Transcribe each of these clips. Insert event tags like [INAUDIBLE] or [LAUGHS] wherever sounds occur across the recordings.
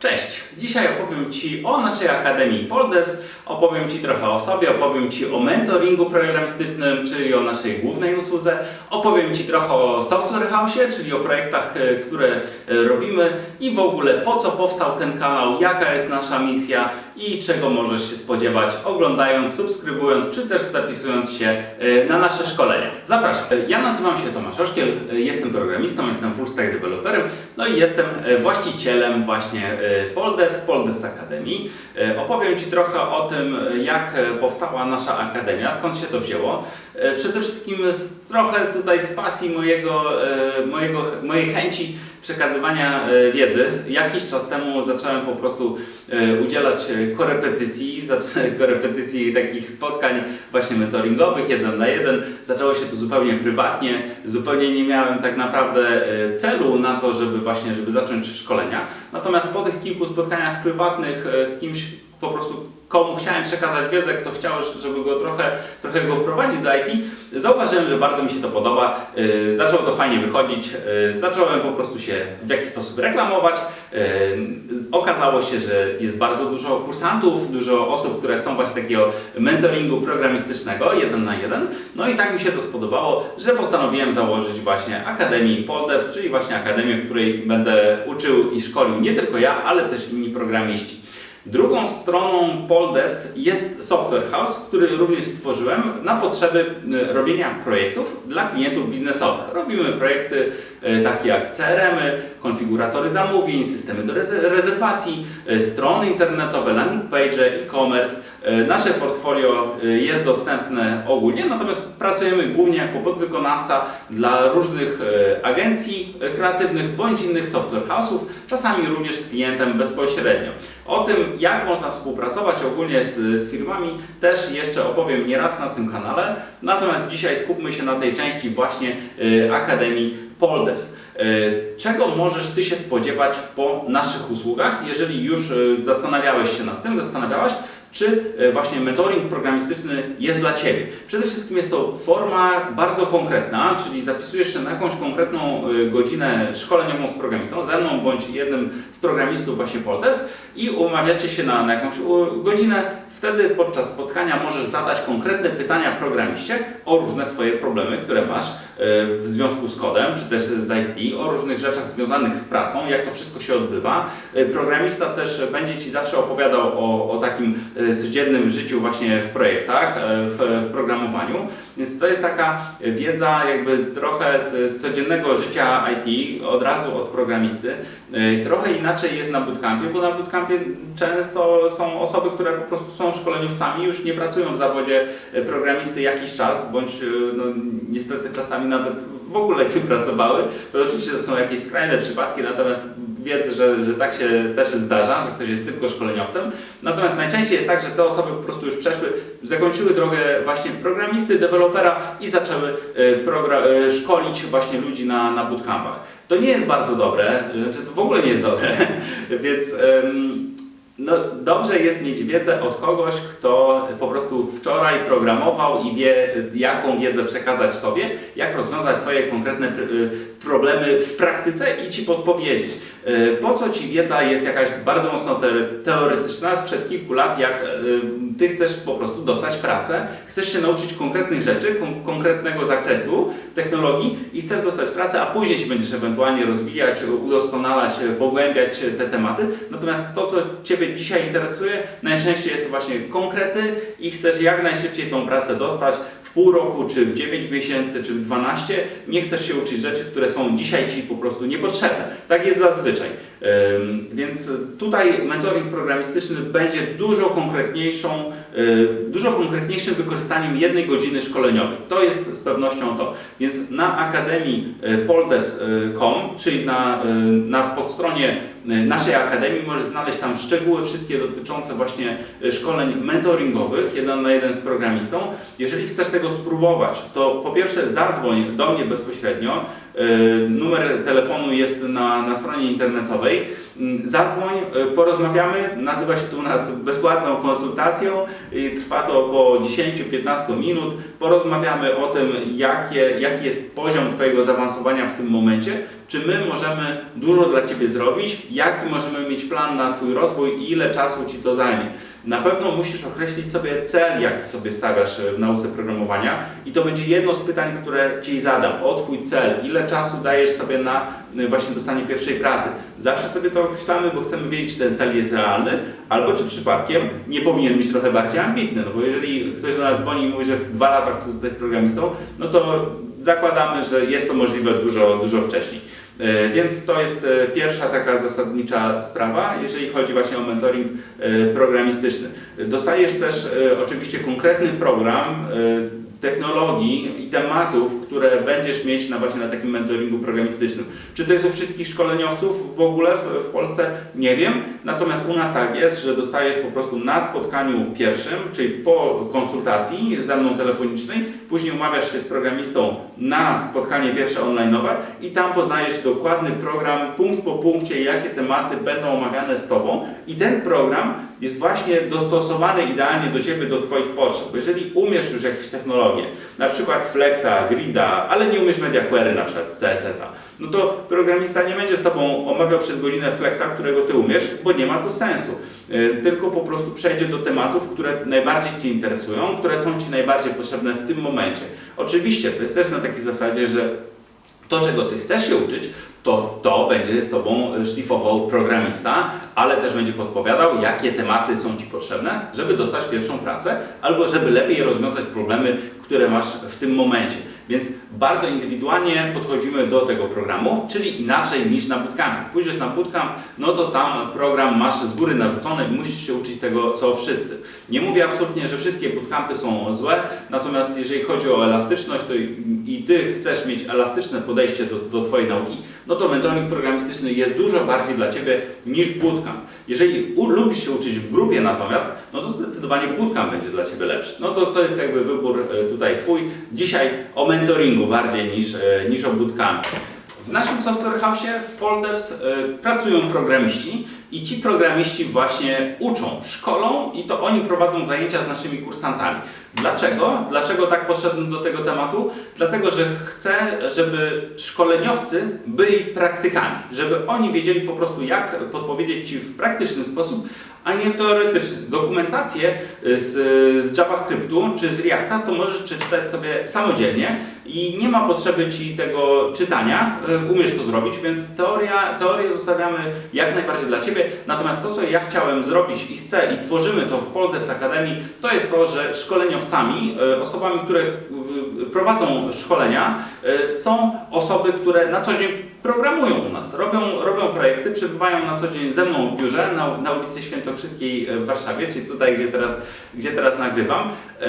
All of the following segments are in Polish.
Cześć! Dzisiaj opowiem Ci o naszej Akademii Poldevs, opowiem Ci trochę o sobie, opowiem Ci o mentoringu programistycznym, czyli o naszej głównej usłudze, opowiem Ci trochę o Software House, czyli o projektach, e, które e, robimy i w ogóle po co powstał ten kanał, jaka jest nasza misja i czego możesz się spodziewać oglądając, subskrybując czy też zapisując się e, na nasze szkolenia. Zapraszam. Ja nazywam się Tomasz Oszkiel, jestem programistą, jestem full stack developerem, no i jestem właścicielem właśnie e, Poldevs, Poldevs Academy. E, Opowiem Ci trochę o tym, jak powstała nasza akademia, skąd się to wzięło. E, Przede wszystkim z, trochę tutaj z pasji mojego, mojego, mojej chęci przekazywania e, wiedzy. Jakiś czas temu zacząłem po prostu e, udzielać e, korepetycji, [LAUGHS] korepetycji takich spotkań właśnie mentoringowych, jeden na jeden. Zaczęło się to zupełnie prywatnie, zupełnie nie miałem tak naprawdę celu na to, żeby właśnie, żeby zacząć szkolenia. Natomiast po tych kilku spotkaniach prywatnych z kimś po prostu komu chciałem przekazać wiedzę, kto chciał, żeby go trochę, trochę go wprowadzić do IT, zauważyłem, że bardzo mi się to podoba. Yy, zaczęło to fajnie wychodzić, yy, zacząłem po prostu się w jakiś sposób reklamować. Z- okazało się, że jest bardzo dużo kursantów, dużo osób, które chcą właśnie takiego mentoringu programistycznego, jeden na jeden. No i tak mi się to spodobało, że postanowiłem założyć właśnie Akademię Poldevs, czyli właśnie akademię, w której będę uczył i szkolił nie tylko ja, ale też inni programiści. Drugą stroną Poldevs jest Software House, który również stworzyłem na potrzeby y, robienia projektów dla klientów biznesowych. Robimy projekty y, takie jak CRM-y, konfiguratory zamówień, systemy do reze- rezerwacji, y, strony internetowe, landing page, e-commerce. Y, Nasze portfolio y, jest dostępne ogólnie, natomiast pracujemy głównie jako podwykonawca dla różnych y, agencji kreatywnych bądź innych software house'ów, czasami również z klientem bezpośrednio. O tym, jak można współpracować ogólnie z, z firmami, też jeszcze opowiem nieraz na tym kanale. Natomiast dzisiaj skupmy się na tej części właśnie Akademii Poldevs. Y, Czego możesz Ty się spodziewać po naszych usługach, jeżeli już zastanawiałeś się nad tym, zastanawiałaś, czy e, właśnie mentoring programistyczny jest dla Ciebie. Przede wszystkim jest to forma bardzo konkretna, czyli zapisujesz się na jakąś konkretną e, godzinę szkoleniową z programistą, ze mną bądź jednym z programistów właśnie Poldevs i umawiacie się na, na jakąś godzinę. Wtedy podczas spotkania możesz zadać konkretne pytania programiście o różne swoje problemy, które masz w związku z kodem, czy też z IT, o różnych rzeczach związanych z pracą, jak to wszystko się odbywa. E, Programista też będzie Ci zawsze opowiadał o, o takim e, codziennym życiu właśnie w projektach, e, w, w programowaniu. Więc to jest taka wiedza jakby trochę z, z codziennego życia IT, od razu od programisty. E, Trochę inaczej jest na bootcampie, bo na bootcampie często są osoby, które po prostu są szkoleniowcami, już nie pracują w zawodzie e, programisty jakiś czas, bądź e, no, niestety czasami nawet w ogóle nie pracowały. To oczywiście to są jakieś skrajne przypadki, natomiast wiedz, że, że tak się też zdarza, że ktoś jest tylko szkoleniowcem. Natomiast najczęściej jest tak, że te osoby po prostu już przeszły, zakończyły drogę właśnie programisty, dewelopera i zaczęły e, e, szkolić właśnie ludzi na, na bootcampach. To nie jest bardzo dobre, e, czy to w ogóle nie jest dobre, [LAUGHS] więc em, no, dobrze jest mieć wiedzę od kogoś, kto po prostu wczoraj programował i wie, jaką wiedzę przekazać Tobie, jak rozwiązać Twoje konkretne y, problemy w praktyce i Ci podpowiedzieć. Y, Po co Ci wiedza jest jakaś bardzo mocno teore- teoretyczna sprzed kilku lat, jak y, Ty chcesz po prostu dostać pracę, chcesz się nauczyć konkretnych rzeczy, kon- konkretnego zakresu technologii i chcesz dostać pracę, a później się będziesz ewentualnie rozwijać, udoskonalać, pogłębiać te tematy. Natomiast to, co Ciebie dzisiaj interesuje, najczęściej jest to właśnie konkrety i chcesz jak najszybciej tą pracę dostać w pół roku, czy w 9 miesięcy, czy w 12. Nie chcesz się uczyć rzeczy, które są dzisiaj Ci po prostu niepotrzebne. Tak jest zazwyczaj. Więc tutaj mentoring programistyczny będzie dużo konkretniejszą, y, dużo konkretniejszym wykorzystaniem jednej godziny szkoleniowej. To jest z pewnością to. Więc na akademii y, poldevs.com, czyli na, y, na podstronie naszej akademii możesz znaleźć tam szczegóły wszystkie dotyczące właśnie szkoleń mentoringowych, jeden na jeden z programistą. Jeżeli chcesz tego spróbować, to po pierwsze zadzwoń do mnie bezpośrednio. Y, Numer telefonu jest na, na stronie internetowej. Mm, Zadzwoń, y, porozmawiamy. Nazywa się to u nas bezpłatną konsultacją. Trwa to około 10-15 minut. Porozmawiamy o tym, jakie, jaki jest poziom Twojego zaawansowania w tym momencie. czy my możemy dużo dla Ciebie zrobić, jaki możemy mieć plan na Twój rozwój i ile czasu Ci to zajmie. Na pewno musisz określić sobie cel, jaki sobie stawiasz w nauce programowania i to będzie jedno z pytań, które Ci zadam. O Twój cel, ile czasu dajesz sobie na y, właśnie dostanie pierwszej pracy. Zawsze sobie to określamy, bo chcemy wiedzieć, czy ten cel jest realny, albo czy przypadkiem nie powinien być trochę bardziej ambitny. No bo jeżeli ktoś do nas dzwoni i mówi, że w dwa lata chce zostać programistą, no to zakładamy, że jest to możliwe dużo, dużo wcześniej. E, Więc to jest e, pierwsza taka zasadnicza sprawa, jeżeli chodzi właśnie o mentoring e, programistyczny. Dostajesz też oczywiście konkretny program technologii i tematów, które będziesz mieć na właśnie na takim mentoringu programistycznym. Czy to jest u wszystkich szkoleniowców w ogóle w, w Polsce? Nie wiem. Natomiast u nas tak jest, że dostajesz po prostu na spotkaniu pierwszym, czyli po konsultacji ze mną telefonicznej, później umawiasz się z programistą na spotkanie pierwsze online'owe i tam poznajesz dokładny program, punkt po punkcie, jakie tematy będą omawiane z Tobą i ten program jest właśnie dostosowany idealnie do Ciebie, do Twoich potrzeb. Jeżeli umiesz już jakieś technologie, na przykład Flexa, Grida, ale nie umiesz Media Query na przykład z CSS-a, no to programista nie będzie z Tobą omawiał przez godzinę Flexa, którego Ty umiesz, bo nie ma to sensu. Yy, Tylko po prostu przejdzie do tematów, które najbardziej Cię interesują, które są Ci najbardziej potrzebne w tym momencie. Oczywiście to jest też na takiej zasadzie, że to, czego Ty chcesz się uczyć, to to będzie z Tobą szlifował programista, ale też będzie podpowiadał, jakie tematy są Ci potrzebne, żeby dostać pierwszą pracę, albo żeby lepiej rozwiązać problemy, które masz w tym momencie. Więc bardzo indywidualnie podchodzimy do tego programu, czyli inaczej niż na bootcampie. Pójdziesz na bootcamp, no to tam program masz z góry narzucony i musisz się uczyć tego, co wszyscy. Nie mówię absolutnie, że wszystkie bootcampy są złe, natomiast jeżeli chodzi o elastyczność to i, Ty chcesz mieć elastyczne podejście do, do Twojej nauki, no to mentoring programistyczny jest dużo bardziej dla Ciebie niż bootcamp. Jeżeli lubisz się uczyć w grupie natomiast, no to zdecydowanie bootcamp będzie dla Ciebie lepszy. No to, to jest jakby wybór e, tutaj Twój. Dzisiaj o mentoringu bardziej niż, e, niż o bootcampie. W naszym Software House w Poldevs y, pracują programiści i ci programiści właśnie uczą, szkolą i to oni prowadzą zajęcia z naszymi kursantami. Dlaczego? Dlaczego tak podszedłem do tego tematu? Dlatego, że chcę, żeby szkoleniowcy byli praktykami, żeby oni wiedzieli po prostu jak podpowiedzieć Ci w praktyczny sposób, a nie teoretyczny. Dokumentację y, z, z JavaScriptu czy z Reacta to możesz przeczytać sobie samodzielnie i nie ma potrzeby Ci tego czytania, y, umiesz to zrobić, więc teoria, teorię zostawiamy jak najbardziej dla Ciebie. Natomiast to, co ja chciałem zrobić i chcę i tworzymy to w Poldevs Academy, to jest to, że szkoleniowcami, y, osobami, które prowadzą szkolenia, są osoby, które na co dzień programują u nas, robią, robią projekty, przebywają na co dzień ze mną w biurze na, na ulicy Świętokrzyskiej w Warszawie, czyli tutaj, gdzie teraz, gdzie teraz nagrywam. Yy,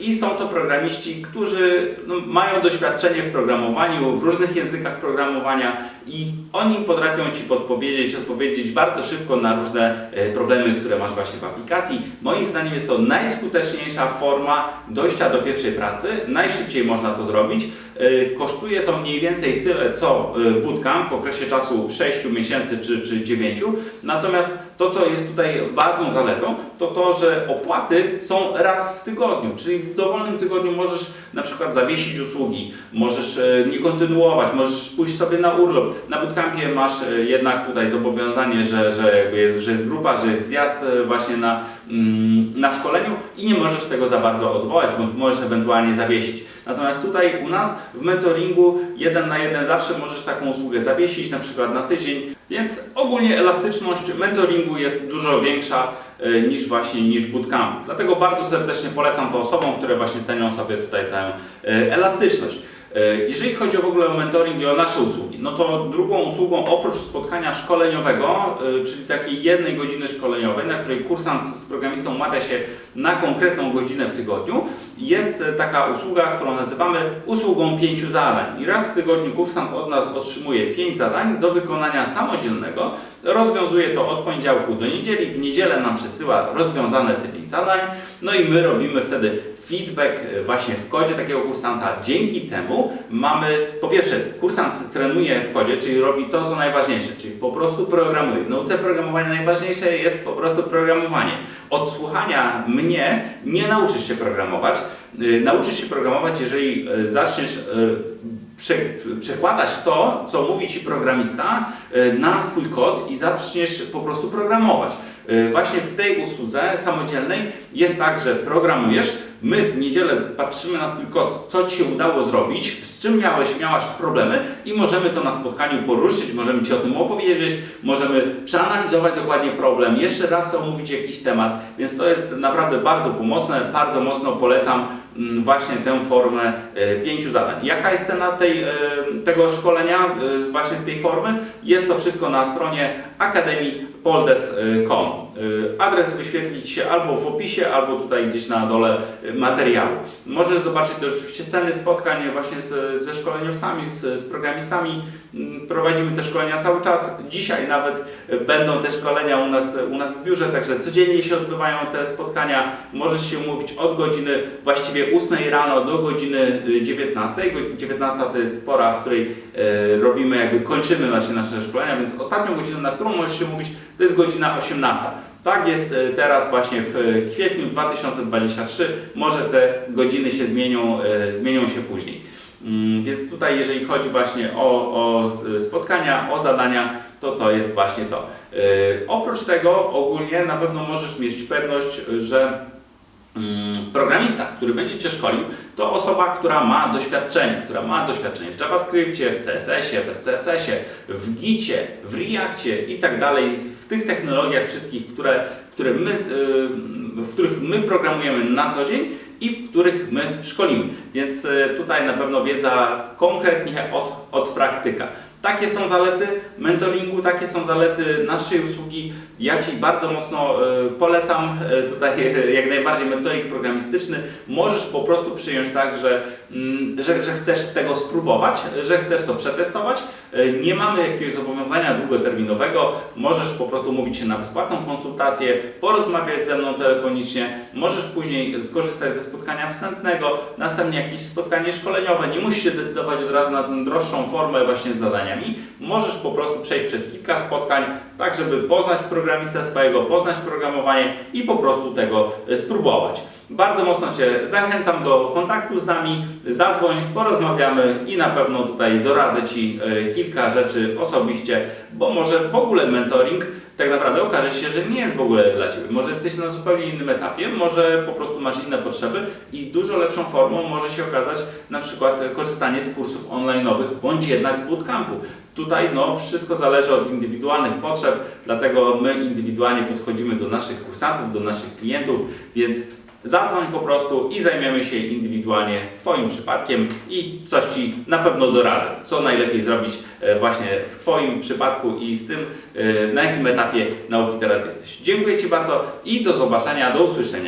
I są to programiści, którzy no, mają doświadczenie w programowaniu, w różnych językach programowania i oni potrafią Ci podpowiedzieć, odpowiedzieć bardzo szybko na różne e, problemy, które masz właśnie w aplikacji. Moim zdaniem jest to najskuteczniejsza forma dojścia do pierwszej pracy. Najszybciej można to zrobić. E, Kosztuje to mniej więcej tyle, co e, bootcamp w okresie czasu 6 miesięcy czy, czy 9. Natomiast to, co jest tutaj ważną zaletą, to to, że opłaty są raz w tygodniu, czyli w dowolnym tygodniu możesz na przykład zawiesić usługi, możesz e, nie kontynuować, możesz pójść sobie na urlop. Na bootcampie masz e, jednak tutaj zobowiązanie, że, że, jest, że jest grupa, że jest zjazd e, właśnie na, mm, na szkoleniu i nie możesz tego za bardzo odwołać, bo możesz ewentualnie zawiesić. Natomiast tutaj u nas w mentoringu jeden na jeden zawsze możesz taką usługę zawiesić, na przykład na tydzień, więc ogólnie elastyczność mentoringu jest dużo większa e, niż właśnie niż bootcamp. Dlatego bardzo serdecznie polecam to osobom, które właśnie cenią sobie tutaj tę e, elastyczność. E, Jeżeli chodzi w ogóle o mentoring i o nasze usługi, no to drugą usługą oprócz spotkania szkoleniowego, e, czyli takiej jednej godziny szkoleniowej, na której kursant z programistą umawia się na konkretną godzinę w tygodniu, jest e, taka usługa, którą nazywamy usługą pięciu zadań. I raz w tygodniu kursant od nas otrzymuje pięć zadań do wykonania samodzielnego. Rozwiązuje to od poniedziałku do niedzieli. W niedzielę nam przesyła rozwiązane te pięć zadań. No i my robimy wtedy feedback e, właśnie w kodzie takiego kursanta. Dzięki temu mamy, po pierwsze, kursant trenuje w kodzie, czyli robi to, co najważniejsze, czyli po prostu programuje. W nauce programowania najważniejsze jest po prostu programowanie. Od słuchania mnie nie nauczysz się programować. Y, Nauczysz się programować, jeżeli y, zaczniesz prze, przekładać to, co mówi Ci programista e, na swój kod i zaczniesz po prostu programować. E, Właśnie w tej usłudze samodzielnej jest tak, że programujesz, my w niedzielę patrzymy na Twój kod, co Ci się udało zrobić, z czym miałeś, miałaś problemy i możemy to na spotkaniu poruszyć, możemy Ci o tym opowiedzieć, możemy przeanalizować dokładnie problem, jeszcze raz omówić jakiś temat, więc to jest naprawdę bardzo pomocne, bardzo mocno polecam mm, właśnie tę formę e, pięciu zadań. Jaka jest cena tej, e, tego szkolenia, właśnie tej formy? Jest to wszystko na stronie akademii.poldevs.com. E, Adres wyświetli się albo w opisie, albo tutaj gdzieś na dole e, materiału. Możesz zobaczyć też oczywiście ceny spotkań właśnie z, ze szkoleniowcami, z, z programistami. Mm, Prowadzimy te szkolenia cały czas. Dzisiaj nawet będą te szkolenia u nas, u nas w biurze, także codziennie się odbywają te spotkania. Możesz się umówić od godziny właściwie 8 rano do godziny y, 19. Go- 19 to jest pora, w której robimy, jakby kończymy właśnie nasze szkolenia, więc ostatnią godzinę, na którą możesz się umówić, to jest godzina 18. Tak jest e, teraz właśnie w e, kwietniu 2023. Może te godziny się zmienią, e, zmienią się później. Mm, Więc tutaj, jeżeli chodzi właśnie o, o spotkania, o zadania, to to jest właśnie to. Yy, oprócz tego ogólnie na pewno możesz mieć pewność, że programista, który będzie Cię szkolił, to osoba, która ma doświadczenie, która ma doświadczenie w JavaScriptie, w CSS-ie, w SCSS-ie, w Gicie, w Reactie i tak dalej, w tych technologiach wszystkich, które, które my, yy, w których my programujemy na co dzień i w których my szkolimy. Więc y, tutaj na pewno wiedza konkretnie od, od praktyka. Takie są zalety mentoringu, takie są zalety naszej usługi. Ja Ci bardzo mocno y, polecam y, tutaj [LAUGHS] jak najbardziej mentoring programistyczny. Możesz po prostu przyjąć tak, że, mm, że, że chcesz tego spróbować, że chcesz to przetestować. Y, Nie mamy jakiegoś zobowiązania długoterminowego. Możesz po prostu mówić się na bezpłatną konsultację, porozmawiać ze mną telefonicznie. Możesz później skorzystać ze spotkania wstępnego, następnie jakieś spotkanie szkoleniowe. Nie musisz się decydować od razu na tę droższą formę właśnie z zadaniami. Możesz po prostu przejść przez kilka spotkań, tak żeby poznać programistę swojego, poznać programowanie i po prostu tego e, spróbować. Bardzo mocno Cię zachęcam do kontaktu z nami, zadzwoń, porozmawiamy i na pewno tutaj doradzę Ci e, kilka rzeczy osobiście, bo może w ogóle mentoring tak naprawdę okaże się, że nie jest w ogóle dla Ciebie. Może jesteś na zupełnie innym etapie, może po prostu masz inne potrzeby i dużo lepszą formą może się okazać na przykład korzystanie z kursów online'owych bądź jednak z bootcampu. Tutaj no, wszystko zależy od indywidualnych potrzeb, dlatego my indywidualnie podchodzimy do naszych kursantów, do naszych klientów, więc zadzwoń po prostu i zajmiemy się indywidualnie Twoim przypadkiem i coś Ci na pewno doradzę, co najlepiej zrobić e, właśnie w Twoim przypadku i z tym, e, na jakim etapie nauki teraz jesteś. Dziękuję Ci bardzo i do zobaczenia, do usłyszenia